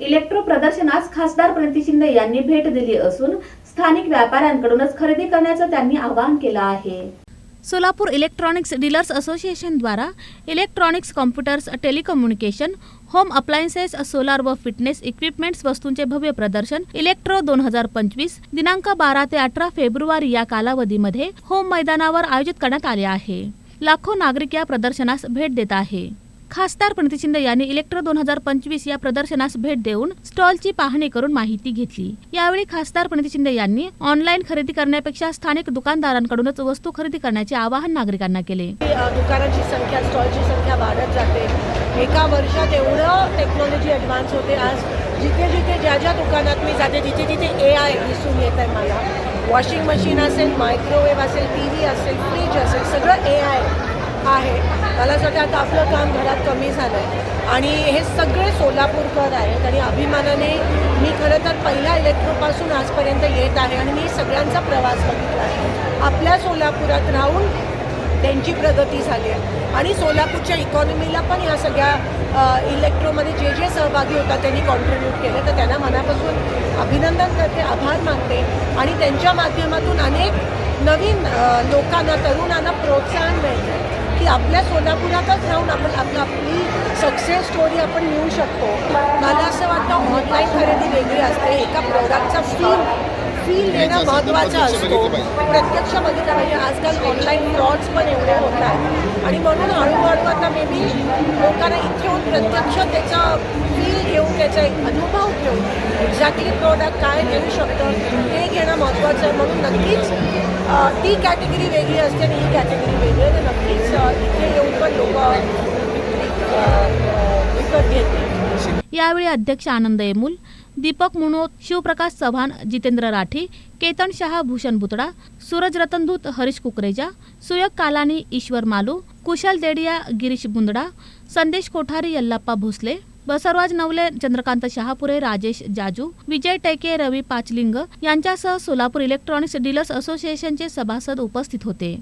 Electro प्रदर्शनास खासदार प्रणिती शिंदे यांनी भेट दिली असून स्थानिक व्यापाऱ्यांकडूनच खरेदी करण्याचं त्यांनी आवाहन केलं आहे. Solapur electronics dealers असोसिएशनद्वारा electronics computers telecommunication home appliances solar व फिटनेस इक्विपमेंट्स वस्तूंचे भव्य प्रदर्शन इलेक्ट्रो दोन हजार पंचवीस दिनांक बारा ते अठरा फेब्रुवारी या कालावधीमध्ये होम मैदानावर आयोजित करण्यात आले आहे. लाखो नागरिक या प्रदर्शनास भेट देत आहे. खासदार प्रणिती शिंदे यांनी इलेक्ट्रो दोन हजार पंचवीस या प्रदर्शनास भेट देऊन स्टॉलची पाहणी करून माहिती घेतली. यावेळी खासदार प्रणिती शिंदे यांनी ऑनलाईन खरेदी करण्यापेक्षा स्थानिक दुकानदारांकडूनच वस्तू खरेदी करण्याचे आवाहन नागरिकांना केले. दुकानांची दुकानाची संख्या स्टॉलची संख्या वाढत जाते. एका वर्षात एवढं टेक्नॉलॉजी ॲडव्हान्स होते आज. जिथे जिथे ज्या ज्या दुकानात मी जाते तिथे तिथे ए आय दिसून येत आहे मला. वॉशिंग मशीन असेल मायक्रोवेव्ह असेल टी व्ही असेल फ्रीज असेल सगळं ए आय आहे. मला असं वाटतं आता आपलं काम घरात कमी झालं आहे आणि हे सगळे सोलापूरकर आहेत आणि अभिमानाने मी खरं तर पहिल्या इलेक्ट्रोपासून आजपर्यंत येत आहे आणि मी सगळ्यांचा प्रवास बघितला आहे. आपल्या सोलापुरात राहून त्यांची प्रगती झाली आहे. आणि सोलापूरच्या इकॉनॉमीला पण या सगळ्या इलेक्ट्रोमध्ये जे जे सहभागी होतात त्यांनी कॉन्ट्रीब्यूट केलं. तर त्यांना मनापासून अभिनंदन करते आभार मानते. आणि त्यांच्या माध्यमातून अनेक नवीन लोकांना तरुणांना प्रोत्साहन मिळतं. की आपल्या सोलापुरातच राहून आपण आपलं आपली सक्सेस स्टोरी आपण नेऊ शकतो. मला असं वाटतं ऑनलाईन खरेदी वेगळी असते. एका प्रोडक्टचा फील फील देणं महत्त्वाचा असतो. प्रत्यक्ष बघितलं पाहिजे. आजकाल ऑनलाईन फ्रॉड्स पण एवढे होत आहेत. आणि म्हणून हळूहळू आता मे बी लोकांना इथे येऊन प्रत्यक्ष त्याचा फील घेऊन त्याचा एक अनुभव घेऊन एक्झॅक्टली प्रोडक्ट काय घेऊ शकतं ते घेणं महत्त्वाचं आहे. म्हणून नक्कीच ती कॅटेगरी वेगळी असते आणि ही कॅटेगरी वेगळी आहे. तर नक्कीच इथे येऊन पण लोक विकत घेतील. यावेळी अध्यक्ष आनंद येमूल दीपक मुनोत शिवप्रकाश चव्हाण जितेंद्र राठी केतन शहा भूषण बुतडा सूरज रतनदूत हरीश कुकरेजा सुयक कालानी ईश्वर मालू कुशल देडिया गिरीश बुंदडा संदेश कोठारी यल्लाप्पा भोसले बसवराज नवले चंद्रकांत शहापुरे राजेश जाजू विजय टेके रवी पाचलिंग यांच्यासह सोलापूर इलेक्ट्रॉनिक्स डीलर्स असोसिएशनचे सभासद उपस्थित होते.